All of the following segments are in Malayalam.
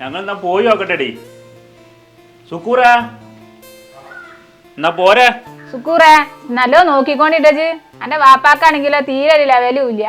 ഞങ്ങൾ എന്നാ പോയി നോക്കട്ടെടി. സുക്കൂറ എന്നാ പോരെ? സുക്കൂറേ നല്ലോ നോക്കിക്കോണ്ടിട്ടു എന്റെ വാപ്പാക്കാണെങ്കിലോ തീരെ ഒരു ലെവലും ഇല്ല.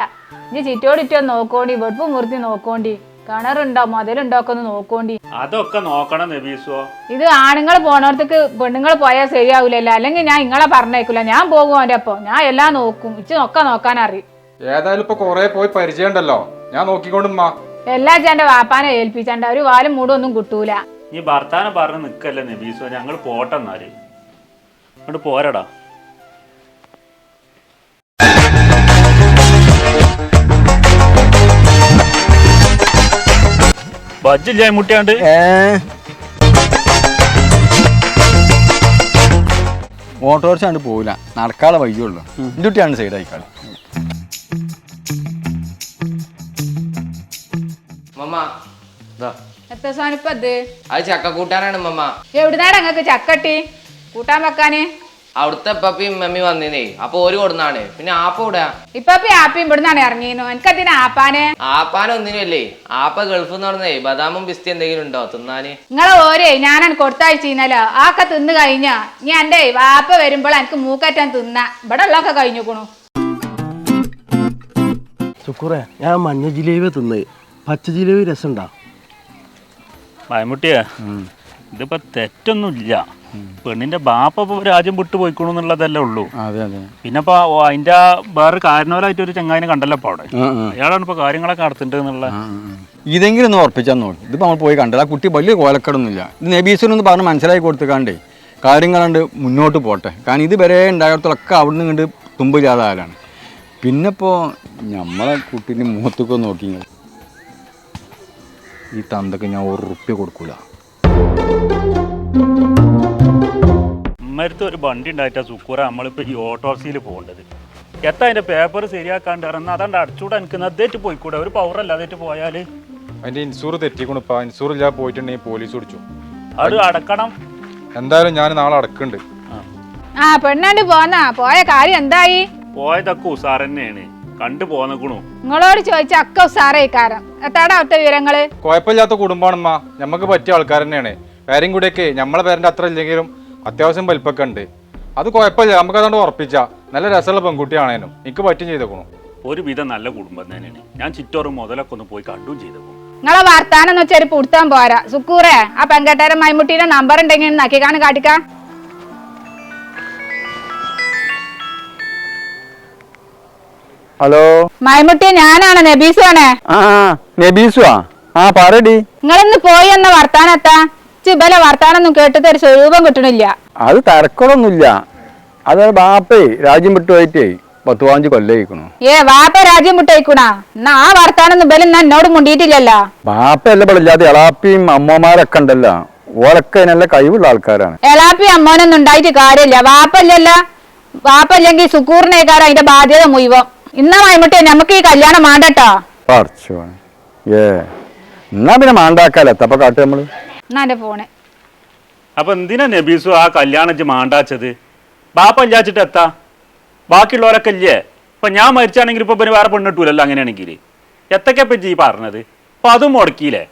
ഇജ്ജ് ചിറ്റോടിറ്റോ നോക്കോണ്ടി വെടുപ്പ് മുറുത്തി നോക്കോണ്ടി. കിണറുണ്ടോ മുതലുണ്ടോ ഒക്കെ ഒന്ന് നോക്കോണ്ടി. അതൊക്കെ നോക്കണം നബീസോ. ഇത് ആണുങ്ങൾ പോണോടത്തേക്ക് പെണ്ണുങ്ങൾ പോയാൽ ശരിയാവൂലല്ലോ. അല്ലെങ്കിൽ ഞാൻ ഇങ്ങളെ പറഞ്ഞേക്കില്ല ഞാൻ പോകും അവന്റെ ഒപ്പം. ഞാൻ എല്ലാം നോക്കും. ഇച്ച് ഒക്കെ നോക്കാൻ അറിയും ഏതായാലും ഇപ്പൊ കൊറേ പോയി പരിചയം ഉണ്ടല്ലോ ഞാൻ നോക്കിക്കൊണ്ടുമ്മാ എല്ലാ ചേന്റെ വാപ്പാനെ ഏൽപ്പിച്ചാണ്ട ഒരു വാലും മൂടൊന്നും ഒന്നും കിട്ടൂല. നീ ഭർത്താനെ പറഞ്ഞ് നിക്കല്ലേ നബീസോ ഞങ്ങൾ പോട്ടെന്നാൽ അങ്ങോട്ട് പോരടാ. ബജ്ജില്ലേ മുട്ടിയാണ്ട്? പോവില്ല നടക്കാതെ എന്റെ കുട്ടിയാണ് സൈഡ് ആയിക്കാൾ മമ്മ. ദാ, എത്ര സാനിപ്പത് അത് ചക്ക കൂട്ടാനാണ് മമ്മ. എവിടുന്നാണ് അങ്ങക്ക് ചക്കട്ടി? കൂട്ടാൻ വെക്കാന്? അവിടുത്തെ പപ്പിയും മമ്മി വന്നിനേ. അപ്പൊ ഓര് കൊടുന്നാണ്. പിന്നെ ആപ്പ ഇവിടെ ഇപ്പപ്പി ആപ്പി ഇവിടുന്നാണ് ഇറങ്ങിയിരുന്നു എനിക്കതിന് ആപ്പാനെ? ആപ്പാൻ ഒന്നിനുമല്ലേ ആപ്പ ഗൾഫ് എന്ന് പറഞ്ഞേ ബദാമും ബിസ്തി എന്തെങ്കിലും ഉണ്ടോ? തിന്നാന്? നിങ്ങളെ ഓരേ ഞാനാണ് കൊടുത്തയച്ചിരുന്നല്ലോ ആക്കെ തിന്നു കഴിഞ്ഞാ നീ എന്റെ വാപ്പ വരുമ്പോൾ എനിക്ക് മൂക്കറ്റാൻ തിന്ന. ഇവിടെ ഉള്ളൊക്കെ കഴിഞ്ഞുക്കണു സുക്കുറേ ഞാൻ മഞ്ഞ ജിലേബി തിന്ന് പച്ച ജിലേബി രസമുണ്ടാ മയമുട്ടിയെ ഇതിപ്പോ തെറ്റൊന്നുമില്ല. പെണ്ണിന്റെ ബാപ്പ രാജ്യം വിട്ടു പോയിക്കണു എന്നുള്ളതല്ലേ ഉള്ളൂ. പിന്നെ ഇപ്പൊ അതിന്റെ വേറെ കാരണവരായിട്ട് ഒരു ചങ്ങായിനെ കണ്ടല്ലോ അപ്പൊ അവിടെ. അയാളാണ് ഇപ്പൊ കാര്യങ്ങളൊക്കെ നടത്തിണ്ടെന്നുള്ള എന്നുള്ള. ഇതെങ്കിലും ഒന്ന് ഉറപ്പിച്ചാൽ നോക്കി. ഇതിപ്പോ നമ്മൾ പോയി കണ്ടത്. ആ കുട്ടി വലിയ കോലക്കടൊന്നുമില്ല. ഇത് നബീസിനൊന്ന് പറഞ്ഞ് മനസ്സിലാക്കി കൊടുത്തുകാണ്ടേ കാര്യങ്ങളുണ്ട് മുന്നോട്ട് പോട്ടെ. കാരണം ഇത് വരെ ഉണ്ടായിടത്തോളൊക്കെ അവിടെ നിന്ന് കണ്ട് തുമ്പില്ലാതെ ആരാണ്. പിന്നെ ഇപ്പോ നമ്മളെ കുട്ടീന്റെ മുഖത്തൊക്കെ നോക്കി ഇങ്ങൾ. ഈ തന്തക്ക് ഞാൻ ഒരു റുപ്യ കൊടുക്കൂല. അമ്മരത്ത് ഒരു വണ്ടി ഉണ്ടായിട്ടാ സുക്കൂറ നമ്മളിപ്പോ ഈ ഓട്ടോറിക്ഷയിൽ പോകേണ്ടത്. എത്താ അതിന്റെ പേപ്പർ ശരിയാക്കാണ്ട് ഇറങ്ങുന്ന അതാണ്ട് അടിച്ചുകൂടെ എനിക്ക് അതേറ്റ് പോയിക്കൂടെ? ഒരു പവർ അല്ല അതേറ്റ് പോയാൽ. അതിന്റെ ഇൻഷൂർ തെറ്റിക്കണിപ്പാ ഇൻഷൂർ ഇല്ലാതെ പോയിട്ടുണ്ടെങ്കിൽ പോലീസ് പിടിച്ചു. അത് അടക്കണം. എന്തായാലും ഞാൻ നാളെ അടക്കുന്നുണ്ട് ആ. പെണ്ണാണ്ട് പോന്നാ. പോയ കാര്യം എന്തായി? പോയതൊക്കെ ഉസാർ തന്നെയാണ് കണ്ടു പോന്നക്കണു നിങ്ങളോട് ചോദിച്ച സാറേ ഉസാറേക്കാരം എത്താടാ അവിടുത്തെ വിവരങ്ങൾ? കുഴപ്പമില്ലാത്ത കുടുംബമാണമ്മ. നമുക്ക് പറ്റിയ ആൾക്കാർ തന്നെയാണ്. പേരും കൂടെയൊക്കെ നമ്മളെ പേരന്റെ അത്ര ഇല്ലെങ്കിലും അത്യാവശ്യം വലിപ്പൊക്കെ ഉണ്ട്. അത് കുഴപ്പമില്ല. നമുക്ക് അതുകൊണ്ട് ഉറപ്പിച്ച. നല്ല രസമുള്ള പെൺകുട്ടിയാണേനും. എനിക്ക് പറ്റും ചെയ്തേക്കണു. ഒരു വിധം നല്ല കുടുംബം തന്നെയാണ്. ഞാൻ ചിറ്റോറും മുതലൊക്കെ ഒന്ന് പോയി കണ്ടും ചെയ്തു നിങ്ങളെ വർത്താനം എന്ന് വെച്ചാൽ പുടുത്താൻ പോരാ. സുക്കൂറേ ആ പെങ്കട്ടേരൻ മൈമുട്ടീന്റെ നമ്പർ ഉണ്ടെങ്കിൽ നക്കിക്കാണ് കാട്ടിക്ക. ഹലോ? മൈമുട്ടി ഞാനാണ് നബീസുവാണേ. ആ നബീസുവാ. ആ പറടി. നിങ്ങളിന്ന് പോയി എന്ന വർത്താനത്താ. ചിബല വർത്താനൊന്നും കേട്ടിട്ട് ഒരു സ്വരൂപം കിട്ടണില്ല. അത് തരക്കൊടൊന്നുമില്ല അത് ബാപ്പേ രാജ്യം വിട്ടു പോയിട്ടേ പത്ത് പതിനഞ്ച് കൊല്ലായിക്കണു. ഏ വാപ്പ രാജ്യം വിട്ടേക്കുണാ. എന്നാ ആ വർത്താനൊന്നും ബലം ഞാൻ എന്നോട് മുണ്ടിയിട്ടില്ലല്ലോ. ബാപ്പയല്ല ഇല്ലാതെ എളാപ്പിയും അമ്മമാരൊക്കെ ഉണ്ടല്ലോ. ഓരൊക്കെ നല്ല കഴിവുള്ള ആൾക്കാരാണ്. എളാപ്പി അമ്മോനൊന്നും ഉണ്ടായിട്ട് കാര്യമില്ല. വാപ്പല്ലല്ല വാപ്പല്ലെങ്കിൽ സുക്കൂറിനേക്കാരം അതിന്റെ ബാധ്യത മുഴുവൻ. ഇന്ന മൈമുട്ടെ നമുക്ക് ഈ കല്യാണം മാണ്ടട്ടോ. പറിച്ചോനെ. ഏ എന്നാ പിന്നെ മാണ്ടാക്കാല? എത്തപ്പോ കാട്ട് നമ്മൾ. എന്നാ എന്റെ ഫോണ്. അപ്പൊ എന്തിനാ നബീസു ആ കല്യാണം ഇജ്ജ് മാണ്ടാച്ചത്? ബാപ്പ ഇല്ലാച്ചിട്ട് എത്താ? ബാക്കിയുള്ളവരൊക്കെ ഇല്ലേ? ഇപ്പൊ ഞാൻ മരിച്ചാണെങ്കിൽ ഇപ്പൊ പിന്നെ വേറെ പെണ്ണിട്ടൂലല്ലോ അങ്ങനെയാണെങ്കിൽ എത്തൊക്കെ ഇപ്പൊ പറഞ്ഞത്? അപ്പൊ അതും മുടക്കിയില്ലേ?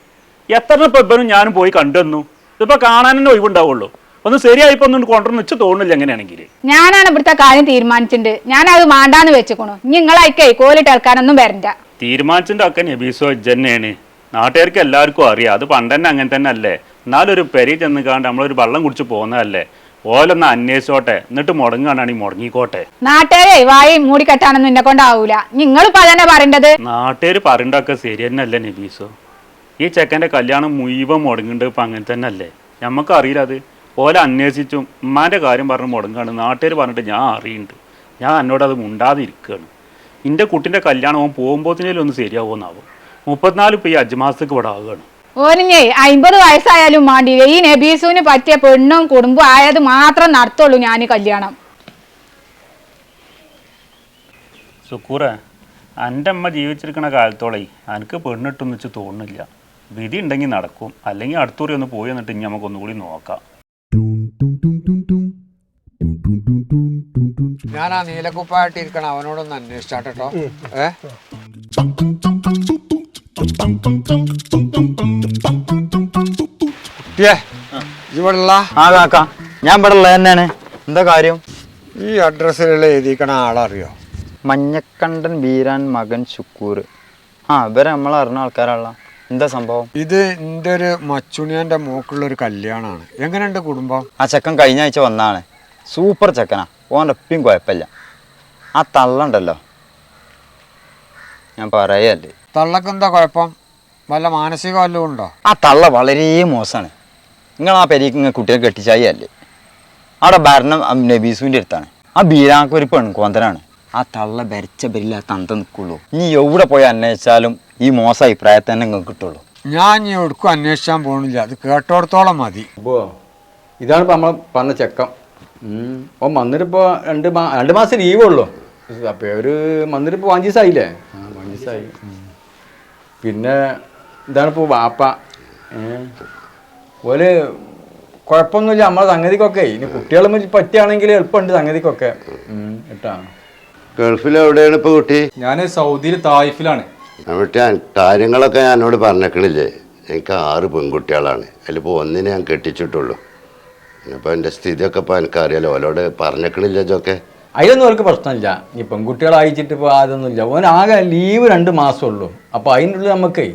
എത്ര ഇപ്പൊ ഇവനും ഞാനും പോയി കണ്ടെന്നു ഇതിപ്പോ കാണാൻ തന്നെ ഒഴിവുണ്ടാവുള്ളൂ. ഒന്ന് ശരിയായിപ്പോ ഒന്നും കൊണ്ടുവന്ന് വെച്ച് തോന്നില്ല എങ്ങനെയാണെങ്കിൽ ഞാനാണ് ഇവിടുത്തെ കാര്യം തീരുമാനിച്ചിട്ടുണ്ട് ഞാൻ അത് മാണ്ടാന്ന് വെച്ചുക്കണു. നിങ്ങളായിക്കേ കോലിട്ട് ഇറക്കാനൊന്നും വരണ്ട. തീരുമാനിച്ചിന്റെ ഒക്കെ നബീസോ ജന്നെയാണ് നാട്ടുകാർക്ക് എല്ലാവർക്കും അറിയാം. അത് പണ്ട് തന്നെ അങ്ങനെ തന്നെ അല്ലേ എന്നാലും ഒരു പെരി ചെന്ന് കാണ്ട് നമ്മളൊരു വെള്ളം കുടിച്ച് പോകുന്നതല്ലേ? ഓലൊന്ന് അന്വേഷിച്ചോട്ടെ. എന്നിട്ട് മുടങ്ങുകയാണെങ്കിൽ മുടങ്ങിക്കോട്ടെ. നാട്ടുകാരെ വായി മൂടിക്കെട്ടാനൊന്നും എന്നെ കൊണ്ടാവൂല. നിങ്ങൾ അതന്നെ പറയേണ്ടത്? നാട്ടുകാർ പറയണ്ടൊക്കെ ശരി തന്നെയല്ലേ നബീസോ? ഈ ചെക്കന്റെ കല്യാണം മുഴുവൻ മുടങ്ങിണ്ട് ഇപ്പം അങ്ങനെ തന്നെ അല്ലേ നമുക്കറിയില്ല അത്. ഓല അന്വേഷിച്ചും ഉമ്മാന്റെ കാര്യം പറഞ്ഞ് മുടങ്ങാണ്. നാട്ടുകാർ പറഞ്ഞിട്ട് ഞാൻ അറിയുന്നുണ്ട് ഞാൻ എന്നോട് അത് മുണ്ടാതിരിക്കുകയാണ് എന്റെ കുട്ടിന്റെ കല്യാണം ഓൻ പോകുമ്പോഴത്തേലും ഒന്ന് ശരിയാവുമെന്നാവും മുപ്പത്തിനാല് ഇപ്പം ഈ അജ്മാസത്തേക്ക് ഇവിടെ ആവുകയാണ് ഓനിഞ്ഞേ അമ്പത് വയസ്സായാലും മാണ്ടിയില്ല ഈ നബീസുവിന് പറ്റിയ പെണ്ണും കുടുംബം ആയത് മാത്രം നടത്തുള്ളൂ ഞാൻ കല്യാണം. സുക്കൂറ എന്റെ അമ്മ ജീവിച്ചിരിക്കുന്ന കാലത്തോളേ എനിക്ക് പെണ്ണിട്ടൊന്നിച്ച് തോന്നുന്നില്ല. വിധി ഉണ്ടെങ്കിൽ നടക്കും. അല്ലെങ്കിൽ അടുത്തൂറി ഒന്ന് പോയി എന്നിട്ട് ഇനി നമുക്കൊന്നുകൂടി നോക്കാം. ഞാൻ ആ നീലക്കുപ്പായിട്ട് ഇരിക്കണം അവനോടൊന്ന് അന്വേഷിച്ചാട്ടോ. കേട്ടോ ഏ? ഞാൻ ഇവിടെ തന്നെയാണ്. എന്താ കാര്യം? ഈ അഡ്രസ്സിലുള്ള എഴുതിക്കണ ആളറിയോ? മഞ്ഞക്കണ്ടൻ ബീരാൻ മകൻ ശുക്കൂർ. ആ ഇവരെ നമ്മൾ അറിഞ്ഞ ആൾക്കാരാണല്ലോ. എന്താ സംഭവം? ഇത് എന്റെ ഒരു മച്ചുണിയന്റെ മോക്കുള്ള ഒരു കല്യാണമാണ്. എങ്ങനെയുണ്ട് കുടുംബം? ആ ചെക്കൻ കഴിഞ്ഞ ആഴ്ച വന്നാണ് സൂപ്പർ ചെക്കനാ. ഓന്റെ എപ്പിയും കുഴപ്പമില്ല. ആ തള്ളണ്ടല്ലോ. ഞാൻ പറയല്ലേ. തള്ളക്ക് എന്താ കുഴപ്പം? വല്ല മാനസിക വല്ലതും ഉണ്ടോ? ആ തള്ള വളരെ മോശമാണ്. നിങ്ങൾ ആ പെരീക്ക് ഇങ്ങനെ കുട്ടിയെ കെട്ടിച്ചായി അല്ലേ അവിടെ ഭരണം നബീസുവിന്റെ അടുത്താണ്. ആ ബീരാക്ക് ഒരു പെൺകോന്തനാണ്. ആ തള്ള ഭരിച്ച ബരില്ല തന്ത നിൽക്കുള്ളൂ. ഇനി എവിടെ പോയി അന്വേഷിച്ചാലും ഈ മോശ അഭിപ്രായത്തെ തന്നെ നിങ്ങൾക്ക് കിട്ടുള്ളൂ. ഞാൻ ഇനി എവിടേക്കും അന്വേഷിക്കാൻ പോണില്ല അത് കേട്ടോടത്തോളം മതി. ഇതാണ് നമ്മൾ പറഞ്ഞ ചെക്കം. ഓ മന്ദിരിപ്പോ രണ്ട് മാ രണ്ട് മാസം ലീവ് ഉള്ളു അപ്പോൾ ഒരു മന്ദിരിപ്പോ വാഞ്ചീസായില്ലേ ആ അഞ്ച് ദിവസമായി പിന്നെ ഇതാണിപ്പോൾ വാപ്പ. ഏഹ് ഓൽ കുഴപ്പമൊന്നുമില്ല നമ്മളെ സംഗതിക്കൊക്കെ. ഇനി കുട്ടികളും പറ്റുകയാണെങ്കിൽ എളുപ്പമുണ്ട് സംഗതിക്കൊക്കെ. കേട്ടാ. ഗൾഫിൽ എവിടെയാണ് ഇപ്പൊ കുട്ടി? ഞാൻ സൗദിയിൽ തായിഫിലാണ്. ഞാൻ കാര്യങ്ങളൊക്കെ ഞാൻ എന്നോട് പറഞ്ഞേക്കണില്ലേ? എനിക്ക് ആറ് പെൺകുട്ടികളാണ്. അതിലിപ്പോൾ ഒന്നിനെ ഞാൻ കെട്ടിച്ചിട്ടുള്ളൂ. അപ്പോൾ എന്റെ സ്ഥിതിയൊക്കെ ഇപ്പോൾ എനിക്കറിയാലോ ഓലോട് പറഞ്ഞേക്കണില്ല ഇതൊക്കെ അതിലൊന്നും അവർക്ക് പ്രശ്നമില്ല. ഈ പെൺകുട്ടികളെ അയച്ചിട്ട് ഇപ്പോൾ അതൊന്നുമില്ല ഓൻ ആകെ ലീവ് രണ്ട് മാസമേ ഉള്ളൂ. അപ്പോൾ അതിനുള്ളിൽ നമുക്ക്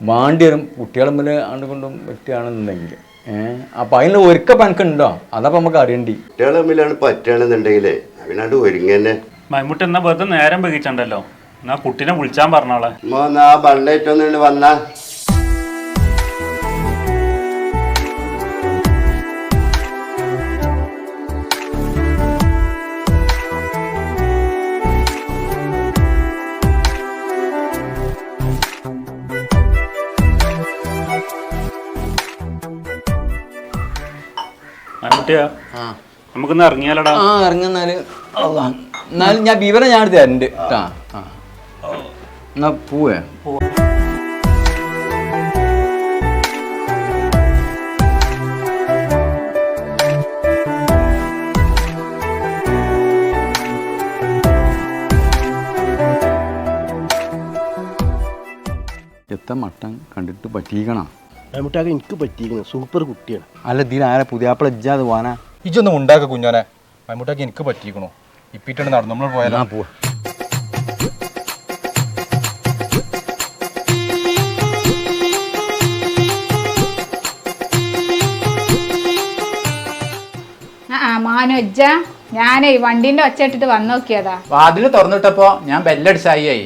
വേണ്ടി വരും. കുട്ടികളെ മുന്നിൽ ആണ്ടുകൊണ്ടും പറ്റുകയാണെന്നുണ്ടെങ്കിൽ. ഏഹ് അപ്പോൾ അതിനുള്ള ഒരുക്കം എനിക്കുണ്ടോ? അതപ്പോൾ നമുക്ക് അറിയണ്ടി. കുട്ടികൾ തമ്മിലാണ് പറ്റുകയാണെന്നുണ്ടെങ്കിലേ അവനാണ്ട് ഒരുങ്ങന്നെ മമ്മൂട്ടി എന്നാ വെറുതെ നേരം വൈകിച്ചുണ്ടല്ലോ. എന്നാ കുട്ടീനെ വിളിച്ചാൻ പറഞ്ഞോളെ. ആ ബണ്ടേറ്റൊന്നും വന്നാ. മമ്മൂട്ടിയാ നമുക്കൊന്ന് ഇറങ്ങിയാലടാ. ആ ഇറങ്ങുന്നാൽ എന്നാലും ഞാൻ വിവരം ഞാൻ തരണ്ട്. ആ ആ എന്നാ പോവേ. എത്ര മട്ടൻ കണ്ടിട്ട് പറ്റിയിക്കണം മമ്മൂട്ടാക്ക് എനിക്ക് പറ്റിയിരിക്കുന്നു സൂപ്പർ കുട്ടിയാണ്. അല്ല ദീന ആരെ പുതിയാപ്പിള ഇജ്ജാത് പോവാനാ ഇജൊന്നും ഉണ്ടാക്ക കുഞ്ഞോനെ. മമ്മൂട്ടാക്കി എനിക്ക് പറ്റിയിരിക്കണോ. ഇപ്പിട്ടാണ് നടന്നു. നമ്മൾ പോയാലാ? പോവാ. ആ ആ മാനൊജ്ജ ഞാനേ വണ്ടിന്റെ ഒച്ച ഇട്ടിട്ട് വന്നു നോക്കിയതാ. വാതിൽ തുറന്നിട്ടപ്പോ ഞാൻ ബെല്ലടിച്ചായി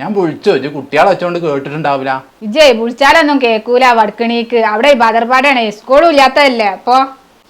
ഞാൻ വിളിച്ചു? ഇജ്ജ് കുട്ടികളെ വെച്ചോണ്ട് കേട്ടിട്ടുണ്ടാവില്ല. ഇജ്ജേ വിളിച്ചാലൊന്നും കേക്കൂല വടക്കണീക്ക്. അവിടെ ബദർപാടാണ് സ്കൂളും ഇല്ലാത്തതല്ലേ അപ്പൊ?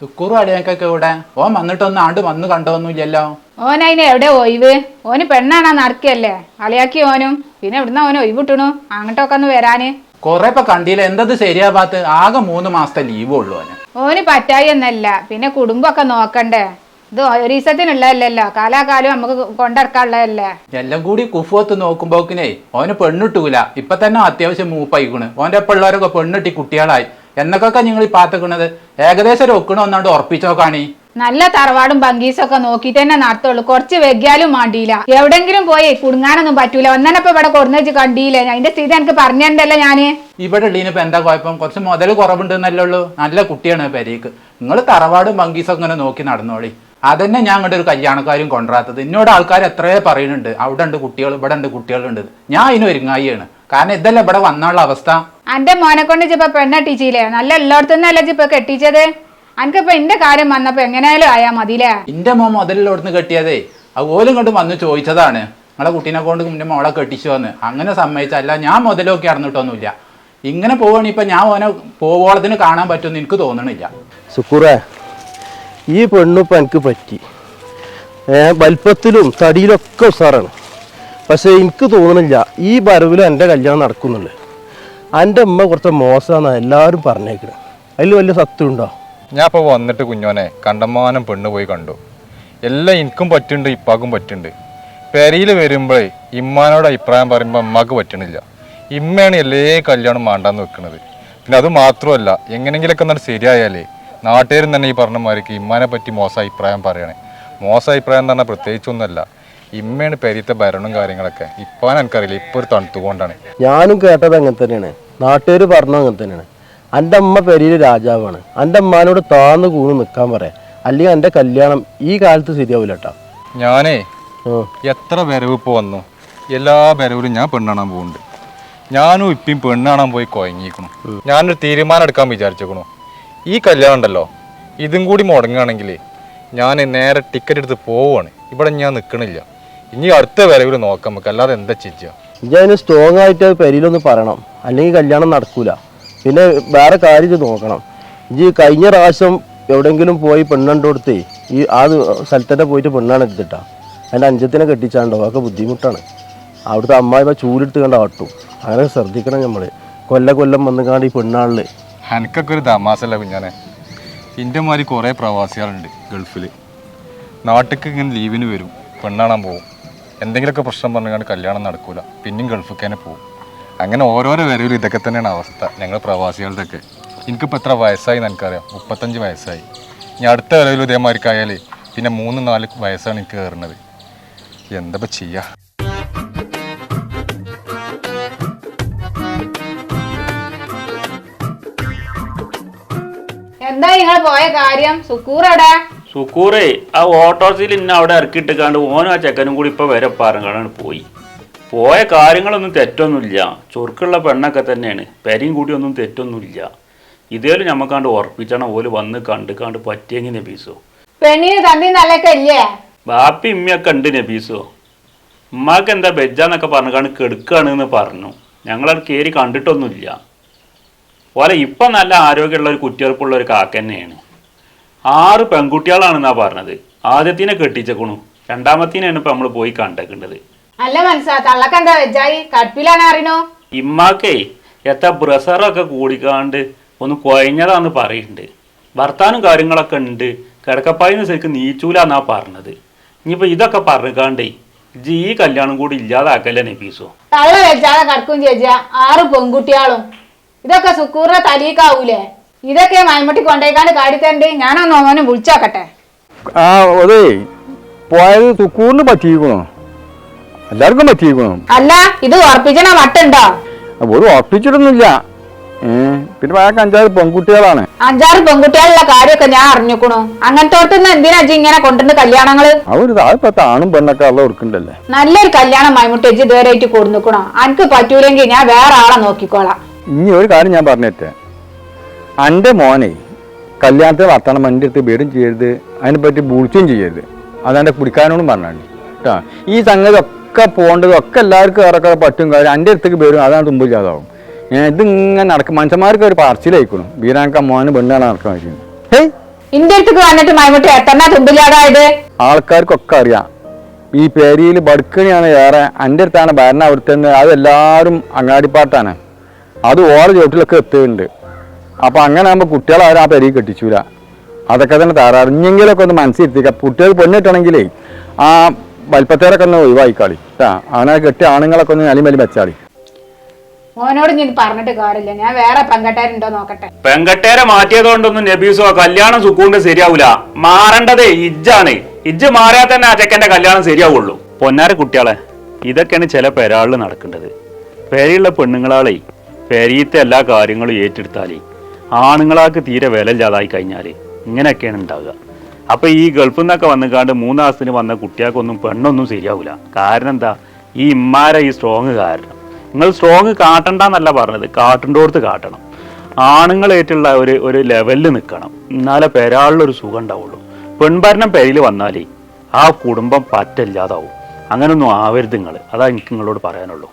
സുക്കൂറും അടിയൊക്കെ ഇവിടെ. ഓൻ വന്നിട്ടൊന്നും ആണ്ട് വന്ന് കണ്ടോന്നുമില്ലല്ലോ ഓനതിന് എവിടെ ഒഴിവ്? ഓന് പെണ്ണാണോ നടക്കല്ലേ അളിയാക്കി ഓനും. പിന്നെ എവിടുന്ന ഓന് ഒഴിവിട്ടണു അങ്ങോട്ടൊക്കെ ഒന്ന് വരാന്. കൊറേ ഇപ്പൊ കണ്ടില്ല? എന്തത് ശരിയാവാത്ത? ആകെ മൂന്ന് മാസത്തെ ലീവ് ഉള്ളു ഓന്. ഓന് പറ്റായി എന്നല്ല. പിന്നെ കുടുംബൊക്കെ നോക്കണ്ടേ? ഇത് ഒരു ദിവസത്തിനുള്ളതല്ലല്ലോ കാലാകാലം നമുക്ക് കൊണ്ടിറക്കാനുള്ളതല്ലേ എല്ലാം കൂടി കുഫുവത്ത് നോക്കുമ്പോക്കിനെ ഓന് പെണ്ണിട്ടൂല. ഇപ്പൊ തന്നെ അത്യാവശ്യം മൂപ്പായിക്കണ്. ഓന്റെ പിള്ളേരൊക്കെ പെണ്ണിട്ടി കുട്ടികളായി. എന്നൊക്കെ നിങ്ങൾ ഈ പാത്തക്കണത്? ഏകദേശം ഒരു ഒക്കണ ഒന്നാണ്ട് ഉറപ്പിച്ചോക്കാണി നല്ല തറവാടും ഭംഗീസൊക്കെ നോക്കിട്ട് തന്നെ നടത്തുള്ളൂ. കുറച്ച് വെഗ്യാലും മാണ്ടിയില്ല. എവിടെങ്കിലും പോയി കുടുങ്ങാനൊന്നും പറ്റൂല. ഒന്നനപ്പൊ ഇവിടെ കൊടുന്നു കണ്ടിയില്ലേ അതിന്റെ സ്ഥിതി എനിക്ക് പറഞ്ഞല്ലോ ഞാൻ? ഇവിടെ ഉള്ളതിനിപ്പോ എന്താ കുഴപ്പം? കുറച്ച് മുതൽ കുറവുണ്ടെന്നല്ലേ ഉള്ളൂ. നല്ല കുട്ടിയാണ് പെരീക്ക്. നിങ്ങൾ തറവാടും ബംഗീസും ഇങ്ങനെ നോക്കി നടന്നോളി. അതന്നെ ഞാൻ അങ്ങോട്ട് ഒരു കല്യാണക്കാരും കൊണ്ടുവരാത്തത്. എന്നോട് ആൾക്കാർ എത്രയോ പറയുന്നുണ്ട്. അവിടെ ഉണ്ട് കുട്ടികൾ ഇവിടെ ഉണ്ട് കുട്ടികളുണ്ട് ഞാൻ അതിന് ഒരുങ്ങായിയാണ്. കാരണം ഇതല്ല ഇവിടെ വന്നുള്ള അവസ്ഥ. എന്റെ മോനെ കൊണ്ട് ഇപ്പൊ പെണ്ണെട്ടിച്ചില്ലേ നല്ല എല്ലായിടത്തുനിന്നല്ലേ ഇപ്പൊ കെട്ടിച്ചത്? എനിക്കിപ്പോ എന്റെ കാര്യം വന്നപ്പോ എങ്ങനെയാലും ആയാ മതിയില്ലേ? എന്റെ മോൻ മുതലിലോടുന്ന് കെട്ടിയതേ അതുപോലും ഇങ്ങോട്ട് വന്ന് ചോദിച്ചതാണ്. നിങ്ങളെ കുട്ടീനെ കൊണ്ട് എന്റെ മോളെ കെട്ടിച്ചു വന്ന്. അങ്ങനെ സമ്മതിച്ചല്ല ഞാൻ മുതലൊക്കെ അറിഞ്ഞിട്ടൊന്നുമില്ല. ഇങ്ങനെ പോവുകയാണെങ്കിൽ ഇപ്പൊ ഞാൻ ഓനെ പോവോളത്തിന് കാണാൻ പറ്റുമെന്ന് എനിക്ക് തോന്നണില്ല. സുക്കൂറേ ഈ പെണ്ണിപ്പം എനിക്ക് പറ്റി. വലിപ്പത്തിലും തടിയിലൊക്കെ ഉസാറാണ്. പക്ഷേ എനിക്ക് തോന്നുന്നില്ല ഈ വരവിലും എന്റെ കല്യാണം നടക്കുന്നുള്ളു എന്റെ അമ്മ കുറച്ച് മോശമാണെന്നാണ് എല്ലാവരും പറഞ്ഞേക്കുന്നത് അതിൽ വലിയ സത്യം ഉണ്ടോ ഞാൻ ഇപ്പോൾ വന്നിട്ട് കുഞ്ഞോനെ കണ്ടമാനം പെണ്ണ് പോയി കണ്ടു. എല്ലാം എനിക്കും പറ്റുന്നുണ്ട് ഇപ്പാക്കും പറ്റുന്നുണ്ട് പെരയിൽ വരുമ്പോഴേ ഇമ്മാനോട് അഭിപ്രായം പറയുമ്പോൾ അമ്മയ്ക്ക് പറ്റണില്ല. ഇമ്മയാണ് എല്ലാ കല്യാണം വേണ്ടാന്ന് വെക്കുന്നത് പിന്നെ അത് മാത്രമല്ല എങ്ങനെങ്കിലൊക്കെ എന്നാൽ ശരിയായാലേ നാട്ടുകാരും തന്നെ ഈ പറഞ്ഞ മാതിരിക്ക് ഇമ്മാനെ പറ്റി മോശം അഭിപ്രായം പറയണേ. മോശം അഭിപ്രായം എന്ന് പറഞ്ഞാൽ പ്രത്യേകിച്ചൊന്നുമല്ല. ഇമ്മയാണ് പെരീത്തെ ഭരണവും കാര്യങ്ങളൊക്കെ. ഇപ്പം എനിക്കറിയില്ല. ഇപ്പോൾ ഒരു തണുത്തുകൊണ്ടാണ് ഞാനും കേട്ടത് അങ്ങനെ തന്നെയാണ്. നാട്ടുകാർ പറഞ്ഞത് അങ്ങനെ തന്നെയാണ്. എന്റെ അമ്മ പെരിയിൽ രാജാവാണ്. എന്റെ അമ്മാനോട് താന്ന് കൂണ് നിൽക്കാൻ പറയാം. അല്ലെങ്കിൽ എന്റെ കല്യാണം ഈ കാലത്ത് ശരിയാവില്ല കേട്ടോ. ഞാനേ എത്ര വരവ് ഇപ്പോൾ വന്നു? എല്ലാ വരവിലും ഞാൻ പെണ്ണാണാൻ പോകുന്നുണ്ട് ഞാനും ഇപ്പം പെണ്ണാണാൻ പോയി കുഴങ്ങിയിരിക്കണം ഞാനൊരു തീരുമാനം എടുക്കാൻ വിചാരിച്ചേക്കണു. ഈ കല്യാണം ഉണ്ടല്ലോ ഇതും കൂടി മുടങ്ങുകയാണെങ്കിൽ ഞാൻ നേരെ ടിക്കറ്റ് എടുത്ത് പോവുകയാണ്. ഇവിടെ ഞാൻ നിൽക്കണില്ല ഇനി അടുത്ത വരവിൽ നോക്കാം നമുക്ക് അല്ലാതെ എന്താ ചെയ്യുക ഇനി അതിന് സ്ട്രോങ് ആയിട്ട് പെരിയിലൊന്ന് പറയണം. അല്ലെങ്കിൽ കല്യാണം നടക്കൂല. പിന്നെ വേറെ കാര്യം നോക്കണം. ഇനി കഴിഞ്ഞ പ്രാവശ്യം എവിടെയെങ്കിലും പോയി പെണ്ണുണ്ട് കൊടുത്തേ ഈ ആ സ്ഥലത്തന്നെ പോയിട്ട് പെണ്ണാണ് എടുത്തിട്ടാ. അതിന്റെ അഞ്ചത്തിനെ കെട്ടിച്ചാണ്ടോ? അതൊക്കെ ബുദ്ധിമുട്ടാണ്. അവിടുത്തെ അമ്മായിമ്മ ചൂലെടുത്ത് കണ്ട ആട്ടും. അങ്ങനെ ശ്രദ്ധിക്കണം നമ്മൾ കൊല്ല കൊല്ലം വന്നു കാണ്ട് ഈ പെണ്ണാളിൽ എനിക്കൊക്കെ ഒരു തമാശല്ല കുഞ്ഞാനെ? എന്റെ മാതിരി കുറേ പ്രവാസികളുണ്ട് ഗൾഫിൽ നാട്ടിലേക്ക് ഇങ്ങനെ ലീവിന് വരും പെണ്ണാണാൻ പോകും എന്തെങ്കിലുമൊക്കെ പ്രശ്നം പറഞ്ഞാണ് കല്യാണം നടക്കൂല പിന്നെയും ഗൾഫിൽ തന്നെ പോകും അങ്ങനെ ഓരോരോ വരവിലും ഇതൊക്കെ തന്നെയാണ് അവസ്ഥ ഞങ്ങൾ പ്രവാസികളുടെയൊക്കെ. എനിക്കിപ്പോൾ എത്ര വയസ്സായി എനിക്കറിയാം മുപ്പത്തഞ്ച് വയസ്സായി. ഇനി അടുത്ത വരവിലും ഇതേമാതിരിക്കായാൽ പിന്നെ മൂന്ന് നാല് വയസ്സാണ് എനിക്ക് കയറുന്നത്. എന്താ ചെയ്യുക എന്താ നിങ്ങൾ പോയ കാര്യം? സുക്കൂർ എവിടെ? സുക്കൂറേ ആ ഓട്ടോസിൽ ഇന്ന അവിടെ ഇറക്കിയിട്ടിക്കാണ്ട് ഓനും ആ ചെക്കനും കൂടി ഇപ്പൊ വരെ പറഞ്ഞാണ് പോയി. പോയ കാര്യങ്ങളൊന്നും തെറ്റൊന്നുമില്ല. ചൊറുക്കുള്ള പെണ്ണൊക്കെ തന്നെയാണ്. പെരയും കൂടി ഒന്നും തെറ്റൊന്നുമില്ല. ഇതേലും ഞമ്മക്കാണ്ട് ഉറപ്പിച്ചാണ്. ഓൽ വന്ന് കണ്ട് കണ്ട് പറ്റിയെങ്കിൽ നബീസോ. പെണ്ണിന് തന്നി നല്ലൊക്കെ ഇല്ലേ? ബാപ്പി ഇമ്മയൊക്കെ ഉണ്ട് നബീസോ. ഉമ്മാക്ക് എന്താ ബെജ്ജാന്നൊക്കെ പറഞ്ഞാണ്ട് കെടുക്കാണെന്ന് പറഞ്ഞു. ഞങ്ങളത് കയറി കണ്ടിട്ടൊന്നുമില്ല. പോലെ ഇപ്പം നല്ല ആരോഗ്യമുള്ള ഒരു കുറ്റിയറപ്പുള്ള ഒരു കാക്ക തന്നെയാണ്. ആറ് പെൺകുട്ടികളാണെന്നാ പറഞ്ഞത്. ആദ്യത്തിനെ കെട്ടിച്ചേക്കണു. രണ്ടാമത്തേനാണ് ഇപ്പം നമ്മൾ പോയി കണ്ടേക്കേണ്ടത്. അല്ല മനസ്സാ തള്ളക്ക് എന്താ വെച്ചായി? കടുപ്പിലാണ് അറിയണോ? ഇമ്മാക്കേ എത്ര ബ്രസറൊക്കെ കൂടിക്കാണ്ട് ഒന്ന് കുഴഞ്ഞതാന്ന് പറയുന്നുണ്ട് ഭർത്താനും കാര്യങ്ങളൊക്കെ ഉണ്ട് കിടക്കപ്പായിന്ന് ശരിക്കും നീച്ചൂലെന്നാ പറഞ്ഞത്. ഇനിയിപ്പോൾ ഇതൊക്കെ പറഞ്ഞിക്കാണ്ടേ ഇജ്ജ് ഈ കല്യാണം കൂടി ഇല്ലാതാക്കല്ലേ നബീസോ തള്ള വെച്ചാതെ കടക്കും ചേച്ചിയ. ആറ് പെൺകുട്ടികളും. ഇതൊക്കെ സുക്കൂറിന്റെ തലീക്കാവൂലേ? ഇതൊക്കെ മൈമട്ടി കൊണ്ടേക്കാണ്ട് കാടിത്തരണ്ട്. ഞാനൊന്ന് ഓനും വിളിച്ചാക്കട്ടെ. ആ അതേ പോയത് സുക്കൂറിന് പറ്റിയിരിക്കണോ എല്ലാവർക്കും പറ്റിയിരിക്കണോ അല്ല ഇത് ഉറപ്പിച്ചണ മട്ടുണ്ടോ ഒരു ഉറപ്പിച്ചിട്ടൊന്നുമില്ല. പിന്നെ അയാൾക്ക് അഞ്ചാറ് പെൺകുട്ടികളാണ്. അഞ്ചാറ് പെൺകുട്ടികളുള്ള കാര്യമൊക്കെ ഞാൻ അറിഞ്ഞിക്കണു. അങ്ങനത്തെ എന്തിനാ ഇങ്ങനെ കൊണ്ടുവന്ന് കല്യാണങ്ങൾ? താഴെപ്പത്ത ആണും പെണ്ണൊക്കെ ഉള്ള കൊടുക്കണ്ടല്ലേ നല്ലൊരു കല്യാണം മൈമുട്ടി ഇജ്ജ് ഇതുവരെ ആയിട്ട് കൊടുന്നിക്കണോ. എനിക്ക് പറ്റൂലെങ്കിൽ ഞാൻ വേറെ ആളെ നോക്കിക്കോളാം. ഇനി ഒരു കാര്യം ഞാൻ പറഞ്ഞേറ്റേ എന്റെ മോനെ കല്യാണത്തിൽ വർത്തണം എന്റെ അടുത്ത് വീടും ചെയ്യരുത് അതിനെപ്പറ്റി ബുളിച്ചും ചെയ്യരുത്. അതെന്റെ കുടിക്കാനോടും പറഞ്ഞാണ്. കേട്ടോ ഈ സംഗതി ഒക്കെ പോകേണ്ടത് ഒക്കെ എല്ലാവർക്കും ഇറക്കാൻ പറ്റും കാര്യം എന്റെ അടുത്തേക്ക് വരും അതാണ് തുമ്പില്ലാതാവും ഞാൻ ഇതിങ്ങനെ നടക്കും. മനുഷ്യന്മാർക്ക് ഒരു പറച്ചിലായിക്കണം വീരാങ്ക മോന് പെണ്ണാണ് നടക്കാൻ ഇന്റെ അടുത്തേക്ക് വന്നിട്ട് മൈമുട്ടി എത്രണ്ണ തുമ്പില്ലാതായത് ആൾക്കാർക്കൊക്കെ അറിയാം. ഈ പേരിയിൽ ബടുക്കണിയാണ് ഏറെ. എന്റെ അടുത്താണ് ഭരണ അവിടുത്തെ അത് എല്ലാവരും അങ്ങാടിപ്പാട്ടാണ്. അത് ഓരോ ചോട്ടിലൊക്കെ എത്തുന്നുണ്ട്. അപ്പോൾ അങ്ങനെ ആകുമ്പോൾ കുട്ടികളെ ആ പെരി കെട്ടിച്ചൂല. അതൊക്കെ തന്നെ തററിഞ്ഞെങ്കിലൊക്കെ ഒന്ന് മനസ്സിരുത്തിക്കുക കുട്ടികൾ പൊന്നിട്ടാണെങ്കിലേ ആ വലിപ്പത്തേരൊക്കെ ഒന്ന് ഒഴിവായിക്കാളി. കേട്ടാ അങ്ങനെ കെട്ടി ആണുങ്ങളൊക്കെ ഒന്ന് അലിമലി വെച്ചാളി. മോനോട് ഞാൻ പറഞ്ഞിട്ട് കാര്യമില്ല. ഞാൻ വേറെ പെങ്കട്ടേരുണ്ടോ നോക്കട്ടെ. പെങ്കട്ടേരെ മാറ്റിയതുകൊണ്ടൊന്നും നബീസോ കല്യാണം സുക്കൂണ്ട് ശരിയാവൂല. മാറേണ്ടതേ ഇജ്ജാണ്. ഇജ്ജ് മാറിയാൽ തന്നെ ആ ചെക്കന്റെ കല്യാണം ശരിയാവുള്ളൂ. പൊന്നാര കുട്ടികളെ ഇതൊക്കെയാണ് ചില പെരാളിൽ നടക്കേണ്ടത്. പെരയുള്ള പെണ്ണുങ്ങളാളെ പെരീത്തെ എല്ലാ കാര്യങ്ങളും ഏറ്റെടുത്താലേ ആണുങ്ങളാക്ക് തീരെ വിലയില്ലാതായി കഴിഞ്ഞാൽ ഇങ്ങനെയൊക്കെയാണ് ഉണ്ടാവുക. അപ്പൊ ഈ ഗൾഫിൽ നിന്നൊക്കെ വന്നുകാണ്ട് മൂന്നാസത്തിന് വന്ന കുട്ടികൾക്കൊന്നും പെണ്ണൊന്നും ശരിയാവൂല. കാരണം എന്താ? ഈ ഇമ്മാരെ ഈ സ്ട്രോങ് കാരണം. നിങ്ങൾ സ്ട്രോങ് കാട്ടണ്ടെന്നല്ല പറഞ്ഞത് കാട്ടണ്ടോടത്ത് കാട്ടണം. ആണുങ്ങളായിട്ടുള്ള ഒരു ഒരു ലെവലിൽ നിൽക്കണം എന്നാലേ പെരാളിലൊരു സുഖം ഉണ്ടാവുള്ളൂ. പെൺഭരണം പെരയിൽ വന്നാലേ ആ കുടുംബം പറ്റില്ലാതാവും. അങ്ങനൊന്നും ആവരുത് നിങ്ങൾ അതാ എനിക്ക് നിങ്ങളോട് പറയാനുള്ളൂ.